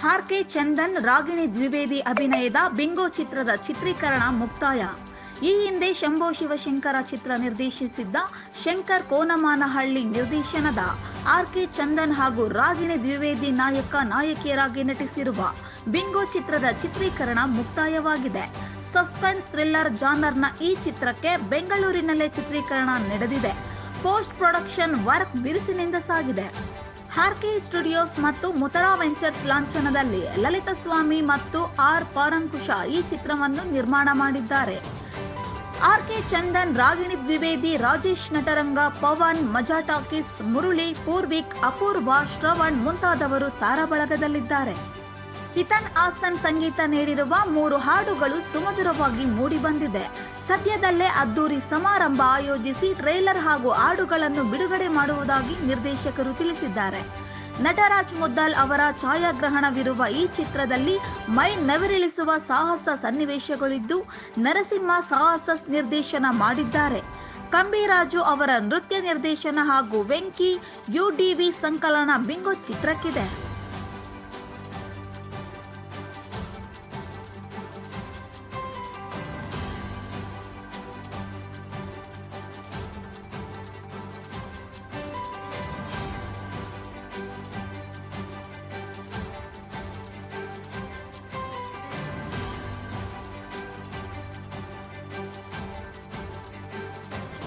R K Chandan, Ragini Dwivedi ಅಭಿನಯದ Bingo ಚಿತ್ರದ ಚಿತ್ರೀಕರಣ ಮುಕ್ತಾಯ. ಈ ಹಿಂದೆ ಶಂಭೋ ಶಿವಶಂಕರ ಚಿತ್ರ ನಿರ್ದೇಶಿಸಿದ್ದ ಶಂಕರ್ ಕೋನಮಾನಹಳ್ಳಿ ನಿರ್ದೇಶನದ ಆರ್ ಕೆ ಚಂದನ್ ಹಾಗೂ ರಾಗಿಣಿ ದ್ವಿವೇದಿ ನಾಯಕ ನಾಯಕಿಯರಾಗಿ ನಟಿಸಿರುವ ಬಿಂಗೋ ಚಿತ್ರದ ಚಿತ್ರೀಕರಣ ಮುಕ್ತಾಯವಾಗಿದೆ. ಸಸ್ಪೆನ್ಸ್ ಥ್ರಿಲ್ಲರ್ ಜಾನರ್ನ ಈ ಚಿತ್ರಕ್ಕೆ ಬೆಂಗಳೂರಿನಲ್ಲೇ ಚಿತ್ರೀಕರಣ ನಡೆದಿದೆ. ಪೋಸ್ಟ್ ಪ್ರೊಡಕ್ಷನ್ ವರ್ಕ್ ಬಿರುಸಿನಿಂದ ಸಾಗಿದೆ. ಹಾರ್ಕೆ ಸ್ಟುಡಿಯೋಸ್ ಮತ್ತು ಮುತರಾ ವೆಂಚರ್ಸ್ ಲಾಂಛನದಲ್ಲಿ ಲಲಿತ ಸ್ವಾಮಿ ಮತ್ತು ಆರ್ ಪಾರಂಕುಶ ಈ ಚಿತ್ರವನ್ನು ನಿರ್ಮಾಣ ಮಾಡಿದ್ದಾರೆ. R K Chandan, Ragini Dwivedi, Rajesh Nataranga, Pavan, Maja talkies, Murali, Poorvik, Apoorva, Shravan ಮುಂತಾದವರು ತಾರಾಬಳಗದಲ್ಲಿದ್ದಾರೆ. ಹಿತನ್ ಆಸನ್ ಸಂಗೀತ ನೀಡಿರುವ ಮೂರು ಹಾಡುಗಳು ಸುಮಧುರವಾಗಿ ಮೂಡಿಬಂದಿದೆ. ಸದ್ಯದಲ್ಲೇ ಅದ್ದೂರಿ ಸಮಾರಂಭ ಆಯೋಜಿಸಿ ಟ್ರೇಲರ್ ಹಾಗೂ ಹಾಡುಗಳನ್ನು ಬಿಡುಗಡೆ ಮಾಡುವುದಾಗಿ ನಿರ್ದೇಶಕರು ತಿಳಿಸಿದ್ದಾರೆ. ನಟರಾಜ್ ಮುದ್ದಾಲ್ ಅವರ ಛಾಯಾಗ್ರಹಣವಿರುವ ಈ ಚಿತ್ರದಲ್ಲಿ ಮೈ ನವಿರಿಳಿಸುವ ಸಾಹಸ ಸನ್ನಿವೇಶಗಳಿದ್ದು, ನರಸಿಂಹ ಸಾಹಸ ನಿರ್ದೇಶನ ಮಾಡಿದ್ದಾರೆ. ಕಂಬಿರಾಜು ಅವರ ನೃತ್ಯ ನಿರ್ದೇಶನ ಹಾಗೂ ವೆಂಕಿ ಯುಡಿವಿ ಸಂಕಲನ ಬಿಂಗೋ ಚಿತ್ರಕ್ಕಿದೆ.